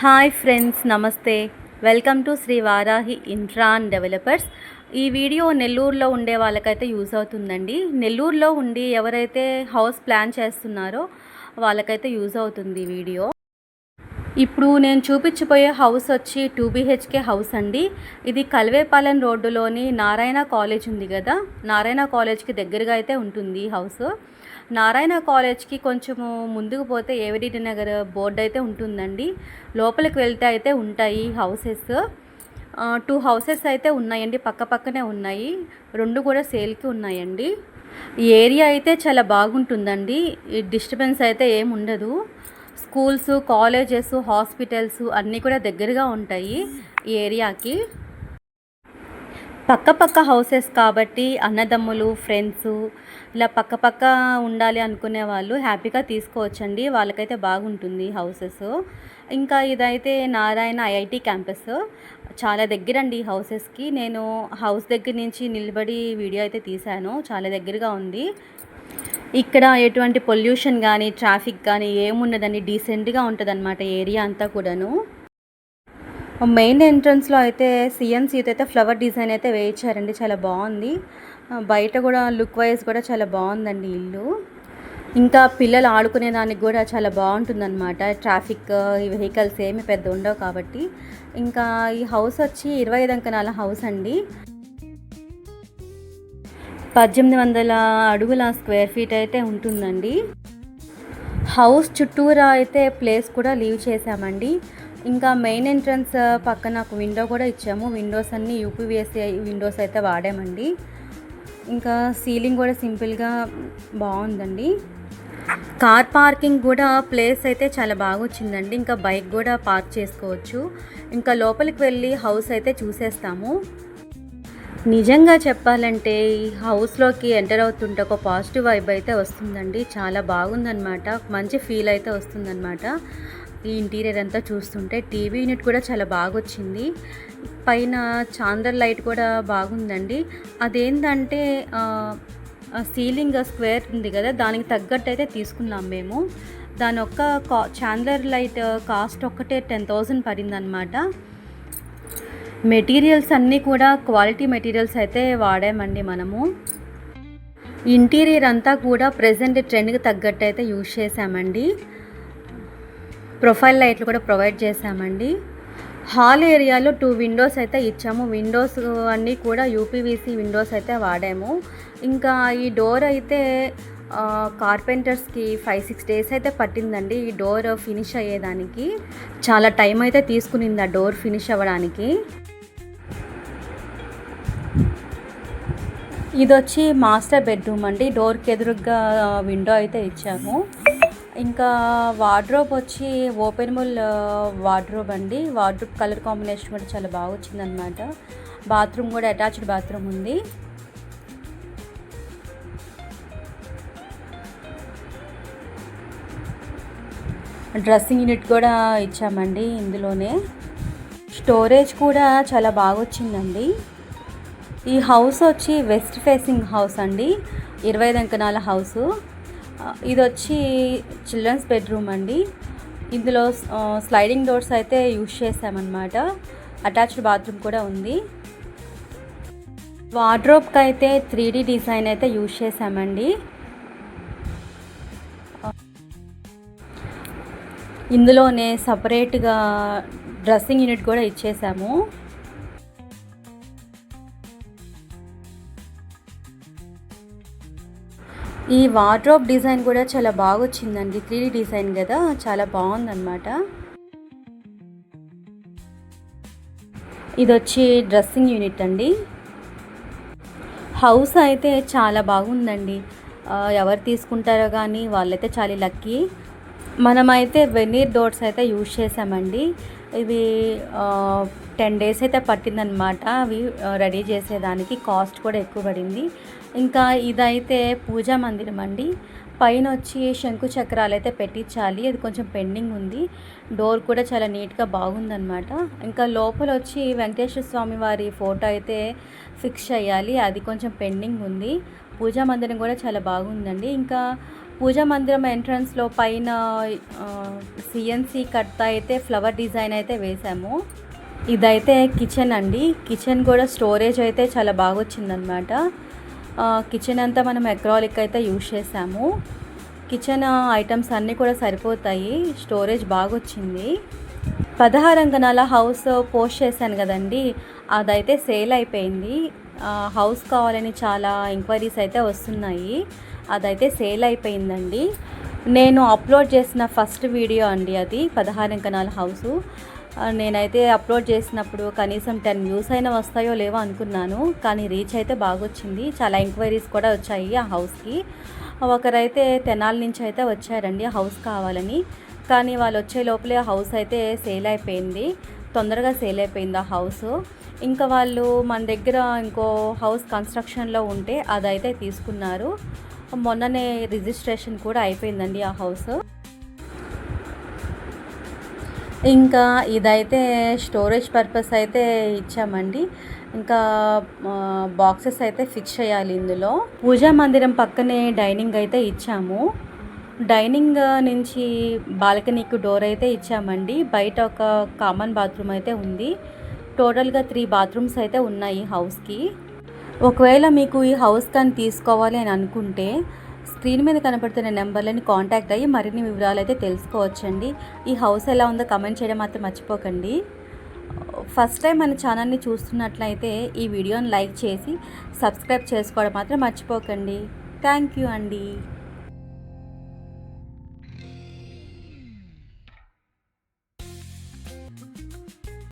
Hi friends నమస్తే. Welcome to Shri Varahi ఇంట్రాన్ developers. ఈ వీడియో నెల్లూరులో ఉండే వాళ్ళకైతే యూజ్ అవుతుందండి. నెల్లూరులో ఉండి ఎవరైతే హౌస్ ప్లాన్ చేస్తున్నారో వాళ్ళకైతే యూజ్ అవుతుంది ఈ వీడియో. ఇప్పుడు నేను చూపించిపోయే హౌస్ వచ్చి టూ బీహెచ్కే హౌస్ అండి. ఇది కల్వేపాలెం రోడ్డులోని నారాయణ కాలేజ్ ఉంది కదా. నారాయణ కాలేజ్కి దగ్గరగా అయితే ఉంటుంది ఈ హౌస్. నారాయణ కాలేజ్కి కొంచెము ముందుకు పోతే ఏవిడి నగర్ బోర్డు అయితే ఉంటుందండి. లోపలికి వెళ్తే అయితే ఉంటాయి హౌసెస్. టూ హౌసెస్ అయితే ఉన్నాయండి పక్క పక్కనే ఉన్నాయి. రెండు కూడా సేల్కి ఉన్నాయండి. ఏరియా అయితే చాలా బాగుంటుందండి. ఈ డిస్టర్బెన్స్ అయితే ఏముండదు ఉండదు. స్కూల్స్ కాలేజెస్ హాస్పిటల్స్ అన్నీ కూడా దగ్గరగా ఉంటాయి ఈ ఏరియాకి. పక్కపక్క హౌసెస్ కాబట్టి అన్నదమ్ములు ఫ్రెండ్స్ ఇలా పక్కపక్క ఉండాలి అనుకునే వాళ్ళు హ్యాపీగా తీసుకోవచ్చండి. వాళ్ళకైతే బాగుంటుంది హౌసెస్. ఇంకా ఇదైతే నారాయణ ఐఐటి క్యాంపస్. చాలా దగ్గరండి ఈ హౌసెస్కి. నేను హౌస్ దగ్గర నుంచి నిలబడి వీడియో అయితే తీశాను. చాలా దగ్గరగా ఉంది. ఇక్కడ ఎటువంటి పొల్యూషన్ కానీ ట్రాఫిక్ కానీ ఏముండదండి. డీసెంట్గా ఉంటుంది అనమాట ఏరియా అంతా కూడాను. మెయిన్ ఎంట్రన్స్లో అయితే సిఎన్సీతో అయితే ఫ్లవర్ డిజైన్ అయితే వేయించారండి. చాలా బాగుంది. బయట కూడా లుక్ వైజ్ కూడా చాలా బాగుందండి ఇల్లు. ఇంకా పిల్లలు ఆడుకునే దానికి కూడా చాలా బాగుంటుందన్నమాట. ట్రాఫిక్ ఈ వెహికల్స్ ఏమి పెద్ద ఉండవు కాబట్టి. ఇంకా ఈ హౌస్ వచ్చి ఇరవై ఐదు అంకణాల హౌస్ అండి. పద్దెనిమిది వందల అడుగుల స్క్వేర్ ఫీట్ అయితే ఉంటుందండి. హౌస్ చుట్టూరా అయితే ప్లేస్ కూడా లీవ్ చేసామండి ఇంకా మెయిన్ ఎంట్రన్స్ uh, పక్కన ఒక విండో కూడా ఇచ్చాము. విండోస్ అన్నీ యూపీవీఎస్సీ విండోస్ అయితే వాడామండి. ఇంకా సీలింగ్ కూడా సింపుల్గా బాగుందండి. కార్ పార్కింగ్ కూడా ప్లేస్ అయితే చాలా బాగా వచ్చిందండి. ఇంకా బైక్ కూడా పార్క్ చేసుకోవచ్చు. ఇంకా లోపలికి వెళ్ళి హౌస్ అయితే చూసేస్తాము. నిజంగా చెప్పాలంటే ఈ హౌస్లోకి ఎంటర్ అవుతుంటే ఒక పాజిటివ్ వైబ్ అయితే వస్తుందండి. చాలా బాగుందన్నమాట. మంచి ఫీల్ అయితే వస్తుందన్నమాట. ఈ ఇంటీరియర్ అంతా చూస్తుంటే టీవీ యూనిట్ కూడా చాలా బాగా వచ్చింది పైన చాందర్ లైట్ కూడా బాగుందండి. అదేంటంటే సీలింగ్ స్క్వేర్ ఉంది కదా దానికి తగ్గట్టు అయితే తీసుకున్నాం మేము. దాని ఒక్క కా చాందర్ లైట్ కాస్ట్ ఒక్కటే టెన్ థౌజండ్ పడిందనమాట మెటీరియల్స్ అన్నీ కూడా క్వాలిటీ మెటీరియల్స్ అయితే వాడామండి మనము. ఇంటీరియర్ అంతా కూడా ప్రజెంట్ ట్రెండ్కి తగ్గట్టు అయితే యూజ్ చేసామండి ప్రొఫైల్ లైట్లు కూడా ప్రొవైడ్ చేసామండి హాల్ ఏరియాలో టూ విండోస్ అయితే ఇచ్చాము. విండోస్ అన్నీ కూడా యూపీవీసీ విండోస్ అయితే వాడాము. ఇంకా ఈ డోర్ అయితే కార్పెంటర్స్కి ఫైవ్ సిక్స్ డేస్ అయితే పట్టిందండి ఈ డోర్ ఫినిష్ అయ్యేదానికి. చాలా టైం అయితే తీసుకునింది ఆ డోర్ ఫినిష్ అవ్వడానికి. ఇది వచ్చి మాస్టర్ బెడ్రూమ్ అండి. డోర్కి ఎదురుగా విండో అయితే ఇచ్చాము. ఇంకా వార్డ్రోబ్ వచ్చి ఓపెన్ ఓపెనబుల్ వార్డ్రోబ్ అండి. వార్డ్రోబ్ కలర్ కాంబినేషన్ కూడా చాలా బాగా వచ్చిందనమాట బాత్రూమ్ కూడా అటాచ్డ్ బాత్రూమ్ ఉంది. డ్రెస్సింగ్ యూనిట్ కూడా ఇచ్చామండి ఇందులోనే. స్టోరేజ్ కూడా చాలా బాగా వచ్చిందండి. ఈ హౌస్ వచ్చి వెస్ట్ ఫేసింగ్ హౌస్ అండి. ఇరవై ఐదు అంకణాల హౌసు. ఇది వచ్చి చిల్డ్రన్స్ బెడ్రూమ్ అండి. ఇందులో స్లైడింగ్ డోర్స్ అయితే యూజ్ చేసామన్నమాట అటాచ్డ్ బాత్రూమ్ కూడా ఉంది. వార్డ్రోబ్కి అయితే త్రీ డీ డిజైన్ అయితే యూజ్ చేసామండి ఇందులోనే సపరేట్గా డ్రెస్సింగ్ యూనిట్ కూడా ఇచ్చేసాము. ఈ వార్డ్రోబ్ డిజైన్ కూడా చాలా బాగా వచ్చిందండి త్రీ డిజైన్ కదా చాలా బాగుందన్నమాట. ఇది వచ్చి డ్రెస్సింగ్ యూనిట్ అండి. హౌస్ అయితే చాలా బాగుందండి. ఎవరు తీసుకుంటారో కానీ వాళ్ళైతే చాలా లక్కీ మనమైతే వెనీర్ డోర్స్ అయితే యూజ్ చేసామండి. ఇవి టెన్ డేస్ అయితే పట్టిందనమాట అవి రెడీ చేసేదానికి కాస్ట్ కూడా ఎక్కువ పడింది. ఇంకా ఇదైతే పూజా మందిరం అండి. పైన వచ్చి శంకు చక్రాలు అయితే పెట్టించాలి. అది కొంచెం పెండింగ్ ఉంది. డోర్ కూడా చాలా నీట్గా బాగుందనమాట ఇంకా లోపల వచ్చి వెంకటేశ్వర స్వామి వారి ఫోటో అయితే ఫిక్స్ చేయాలి. అది కొంచెం పెండింగ్ ఉంది. పూజా మందిరం కూడా చాలా బాగుందండి. ఇంకా పూజా మందిరం ఎంట్రన్స్లో పైన సిఎన్సి కట్ట అయితే ఫ్లవర్ డిజైన్ అయితే వేసాము. ఇదైతే కిచెన్ అండి. కిచెన్ కూడా స్టోరేజ్ అయితే చాలా బాగా వచ్చిందనమాట కిచెన్ అంతా మనం అక్రాలిక్ అయితే యూజ్ చేసాము కిచెన్ ఐటమ్స్ అన్నీ కూడా సరిపోతాయి. స్టోరేజ్ బాగా వచ్చింది పదహారు అంకణాల హౌస్ పోస్ట్ చేశాను కదండి. అదైతే సేల్ అయిపోయింది. హౌస్ కావాలని చాలా ఎంక్వైరీస్ అయితే వస్తున్నాయి. అదైతే సేల్ అయిపోయిందండి. నేను అప్లోడ్ చేసిన ఫస్ట్ వీడియో అండి అది పదహారు అంకణాల హౌసు నేనైతే అప్లోడ్ చేసినప్పుడు కనీసం టెన్ వ్యూస్ అయినా వస్తాయో లేవో అనుకున్నాను కానీ రీచ్ అయితే బాగా వచ్చింది చాలా ఎంక్వైరీస్ కూడా వచ్చాయి ఆ హౌస్కి. ఒకరైతే తెనాల నుంచి అయితే వచ్చారండి హౌస్ కావాలని. కానీ వాళ్ళు వచ్చే లోపలే హౌస్ అయితే సేల్ అయిపోయింది తొందరగా సేల్ అయిపోయింది ఆ హౌస్. ఇంకా వాళ్ళు మన దగ్గర ఇంకో హౌస్ కన్స్ట్రక్షన్లో ఉంటే అదైతే తీసుకున్నారు. మొన్ననే రిజిస్ట్రేషన్ కూడా అయిపోయిందండి ఆ హౌస్. ఇంకా ఇదైతే స్టోరేజ్ పర్పస్ అయితే ఇచ్చామండి. ఇంకా బాక్సెస్ అయితే ఫిక్స్ చేయాలి ఇందులో. పూజా మందిరం పక్కనే డైనింగ్ అయితే ఇచ్చాము. డైనింగ్ నుంచి బాల్కనీకి డోర్ అయితే ఇచ్చామండి. బయట ఒక కామన్ బాత్రూమ్ అయితే ఉంది. టోటల్గా త్రీ బాత్రూమ్స్ అయితే ఉన్నాయి హౌస్కి ఒకవేళ మీకు ఈ హౌస్ కానీ తీసుకోవాలి అని అనుకుంటే స్క్రీన్ మీద కనపడుతున్న నెంబర్లని కాంటాక్ట్ అయ్యి మరిన్ని వివరాలు అయితే తెలుసుకోవచ్చండి. ఈ హౌస్ ఎలా ఉందో కమెంట్ చేయడం మాత్రం మర్చిపోకండి. ఫస్ట్ టైం మన ఛానల్ని చూస్తున్నట్లయితే ఈ వీడియోని లైక్ చేసి సబ్స్క్రైబ్ చేసుకోవడం మాత్రం మర్చిపోకండి. థ్యాంక్ యూ అండి.